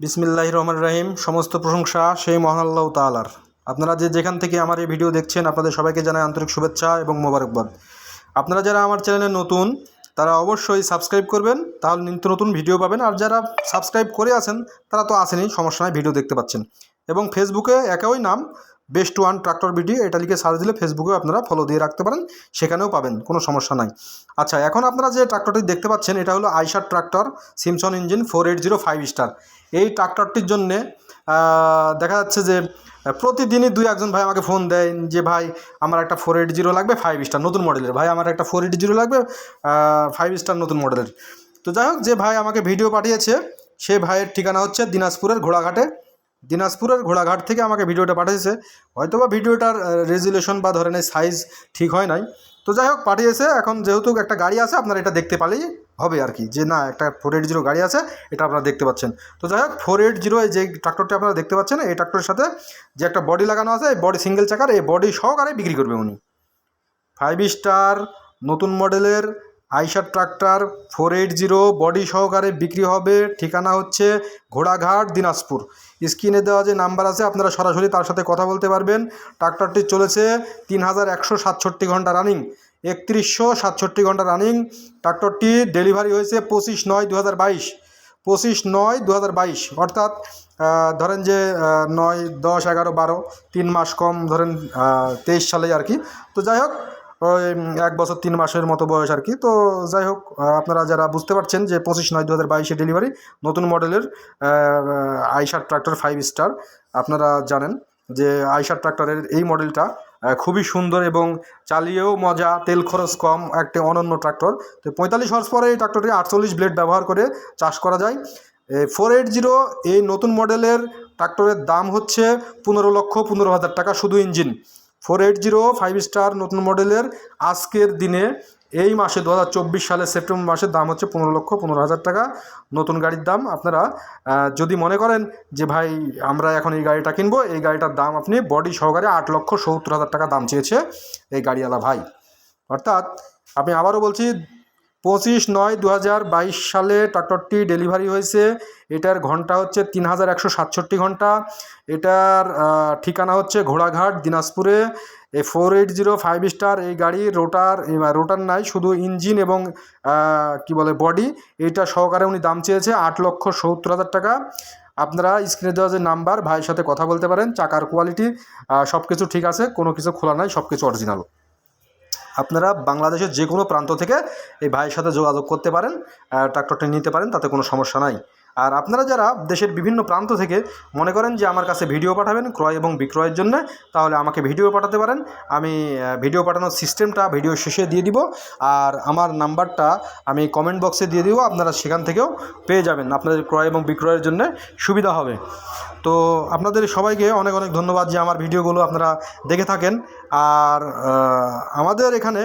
বিসমিল্লাহ রহমান রাহিম। সমস্ত প্রশংসা সেই মহান আল্লাহ তালার আপনারা যে যেখান থেকে আমার এই ভিডিও দেখছেন, আপনাদের সবাইকে জানাই আন্তরিক শুভেচ্ছা এবং মোবারকবাদ। আপনারা যারা আমার চ্যানেলে নতুন, তারা অবশ্যই সাবস্ক্রাইব করবেন, তাহলে নিত্য নতুন ভিডিও পাবেন। আর যারা সাবস্ক্রাইব করে আছেন, তারা তো আসেনি সমস্যা নয় ভিডিও দেখতে পাচ্ছেন। এবং ফেসবুকে একই নাম, বেস্ট ওয়ান ট্রাক্টর ভিডিও এটা লিখে সার্চ দিলে ফেসবুকে আপনারা ফলো দিয়ে রাখতে পারেন, সেখানেও পাবেন, কোনো সমস্যা নাই। আচ্ছা এখন আপনারা যে ট্রাক্টরটি দেখতে পাচ্ছেন, এটা হলো Eicher tractor, Simpson engine four eight zero five star এই ট্রাক্টরটির জন্যে দেখা যাচ্ছে যে, প্রতিদিনই দুই একজন ভাই আমাকে ফোন দেয় যে, ভাই, আমার একটা ফোর এইট জিরো লাগবে ফাইভ স্টার নতুন মডেলের ভাই, আমার একটা ফোর এইট জিরো লাগবে ফাইভ স্টার নতুন মডেলের তো যাই হোক, যে ভাই আমাকে ভিডিও পাঠিয়েছে, সে ভাইয়ের ঠিকানা হচ্ছে দিনাজপুরের ঘোড়াঘাটে। দিনাজপুরের ঘোড়াঘাট থেকে আমাকে ভিডিওটা পাঠিয়েছে। হয়তো বা ভিডিওটার রেজুলেশন বা ধরনের সাইজ ঠিক হয় নাই। তো যাই হোক, পাঠিয়েছে। এখন যেহেতু একটা গাড়ি আছে, আপনারা এটা দেখতে পালেই হবে আর কি। যে না, একটা ফোর এইট জিরো গাড়ি আছে, এটা আপনারা দেখতে পাচ্ছেন। তো যাই হোক ফোর এইট জিরো যে ট্রাক্টরটি আপনারা দেখতে পাচ্ছেন, এই ট্রাক্টরের সাথে যে একটা বডি লাগানো আছে, এই বডি সিঙ্গেল চাকার, এই বডি সহকারে বিক্রি করবে উনি। ফাইভ স্টার নতুন মডেলের Eicher tractor four eight zero body সহকারে বিক্রি হবে, ঠিকানা হচ্ছে ঘোড়াঘাট, দিনাজপুর। স্ক্রিনে দেওয়া যে নাম্বার আছে, আপনারা সরাসরি তার সাথে কথা বলতে পারবেন। ট্রাক্টরটি চলেছে তিন হাজার একশো সাতষট্টি ঘণ্টা রানিং একত্রিশশো সাতষট্টি ঘণ্টা রানিং। ট্রাক্টরটি ডেলিভারি হয়েছে পঁচিশ নয় দু হাজার বাইশ। পঁচিশ নয় দু হাজার বাইশ। অর্থাৎ ধরেন যে নয়, দশ, এগারো, বারো, তিন মাস কম, ধরেন তেইশ সালে আর কি। তো যাই হোক, ওই এক বছর তিন মাসের মতো বয়স আর কি। তো যাই হোক আপনারা যারা বুঝতে পারছেন যে পঁচিশ নয় দু হাজার বাইশে ডেলিভারি নতুন মডেলের আইসার ট্রাক্টর ফাইভ স্টার আপনারা জানেন যে আইসার ট্রাক্টরের এই মডেলটা খুবই সুন্দর এবং চালিয়েও মজা, তেল খরচ কম, একটি অনন্য ট্রাক্টর তো পঁয়তাল্লিশ হর্স পরে এই ট্রাক্টরটি আটচল্লিশ ব্লেড ব্যবহার করে চাষ করা যায়। ফোর এইট জিরো এই নতুন মডেলের ট্রাক্টরের দাম হচ্ছে পনেরো লক্ষ পনেরো হাজার টাকা শুধু engine four eight zero five star নতুন মডেলের আজকের দিনে এই মাসে দু হাজার চব্বিশ সালের সেপ্টেম্বর মাসের দাম হচ্ছে পনেরো লক্ষ পনেরো হাজার টাকা। নতুন গাড়ির দাম আপনারা যদি মনে করেন যে ভাই আমরা এখন এই গাড়িটা কিনবো, এই গাড়িটার দাম আপনি বডি সহকারে আট লক্ষ সত্তর হাজার টাকা দাম চেয়েছে এই গাড়িওয়ালা ভাই। অর্থাৎ আমি আবারও বলছি, পঁচিশ নয় দু হাজার বাইশ সালে ট্রাক্টরটি ডেলিভারি হয়েছে। এটার ঘণ্টা হচ্ছে তিন হাজার একশো সাতষট্টি ঘণ্টা। এটার ঠিকানা হচ্ছে ঘোড়াঘাট দিনাজপুরে। A four eight zero five star এই গাড়ির রোটার রোটার নাই, শুধু ইঞ্জিন এবং কি বলে বডি এইটা সহকারে উনি দাম চেয়েছে আট লক্ষ সত্তর হাজার টাকা। আপনারা স্ক্রিনে দেওয়া যে নাম্বার ভাইয়ের সাথে কথা বলতে পারেন, চাকার কোয়ালিটি সব কিছু ঠিক আছে, কোনো কিছু খোলা নাই সব কিছু অরিজিনাল আপনারা বাংলাদেশের যে কোনো প্রান্ত থেকে এই ভাইয়ের সাথে যোগাযোগ করতে পারেন ট্রাক্টরটি নিতে পারেন, তাতে কোনো সমস্যা নাই। আর আপনারা যারা দেশের বিভিন্ন প্রান্ত থেকে মনে করেন যে আমার কাছে ভিডিও পাঠাবেন ক্রয় এবং বিক্রয়ের জন্য, তাহলে আমাকে ভিডিও পাঠাতে পারেন। আমি ভিডিও পাঠানোর সিস্টেমটা ভিডিও শেষে দিয়ে দিব। আর আমার নাম্বারটা আমি কমেন্ট বক্সে দিয়ে দিব, আপনারা সেখান থেকেও পেয়ে যাবেন। আপনাদের ক্রয় এবং বিক্রয়ের জন্য সুবিধা হবে। তো আপনাদের সবাইকে অনেক অনেক ধন্যবাদ যে আমার ভিডিওগুলো আপনারা দেখে থাকেন। আর আমাদের এখানে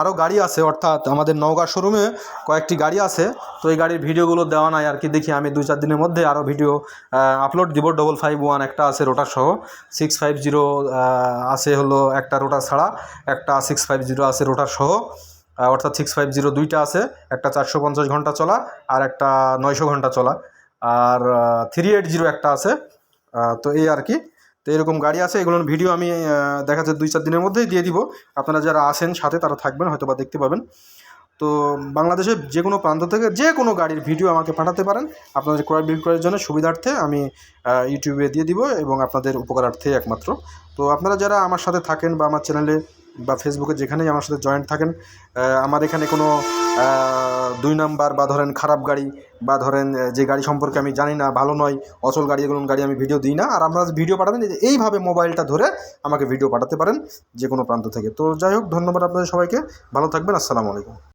আরও গাড়ি আছে, অর্থাৎ আমাদের নওগাঁ শোরুমে কয়েকটি গাড়ি আছে। তো এই গাড়ির ভিডিওগুলো দেওয়া নাই, আর কি দেখি আমি দুই চার দিনের মধ্যে আরও ভিডিও আপলোড দিব। ডবল ফাইভ ওয়ান একটা আছে রোটার সহ। সিক্স ফাইভ জিরো আছে হলো একটা রোটার ছাড়া, একটা সিক্স ফাইভ জিরো আছে রোটার সহ। অর্থাৎ সিক্স ফাইভ জিরো দুইটা আছে, একটা চারশো পঞ্চাশ ঘণ্টা চলা আর একটা নয়শো ঘণ্টা চলা। আর থ্রি এইট জিরো একটা আছে। তো এই আর কি। এরকম গাড়ি আছে, এগুলোর ভিডিও আমি দেখা যাচ্ছে দুই চার দিনের মধ্যেই দিয়ে দিব। আপনারা যারা আসেন সাথে তারা থাকবেন হয়তো বা দেখতে পাবেন। তো বাংলাদেশের যে কোনো প্রান্ত থেকে যে কোনো গাড়ির ভিডিও আমাকে পাঠাতে পারেন। আপনাদের ক্রয় বিক্রয়ের জন্য সুবিধার্থে আমি ইউটিউবে দিয়ে দিব এবং আপনাদের উপকারার্থে একমাত্র। তো আপনারা যারা আমার সাথে থাকেন বা আমার চ্যানেলে বা ফেসবুকে যেখানেই আমার সাথে জয়েন্ট থাকেন আমার এখানে কোনো দুই নাম্বার বা ধরেন খারাপ গাড়ি বা ধরেন যে গাড়ি সম্পর্কে আমি জানি না, ভালো নয়, অচল গাড়ি এগুলো গাড়ি আমি ভিডিও দিই না। আর আপনারা ভিডিও পাঠাবেন এইভাবে মোবাইলটা ধরে আমাকে ভিডিও পাঠাতে পারেন যে কোনো প্রান্ত থেকে। তো যাই হোক, ধন্যবাদ আপনাদের সবাইকে। ভালো থাকবেন, আসসালামু আলাইকুম।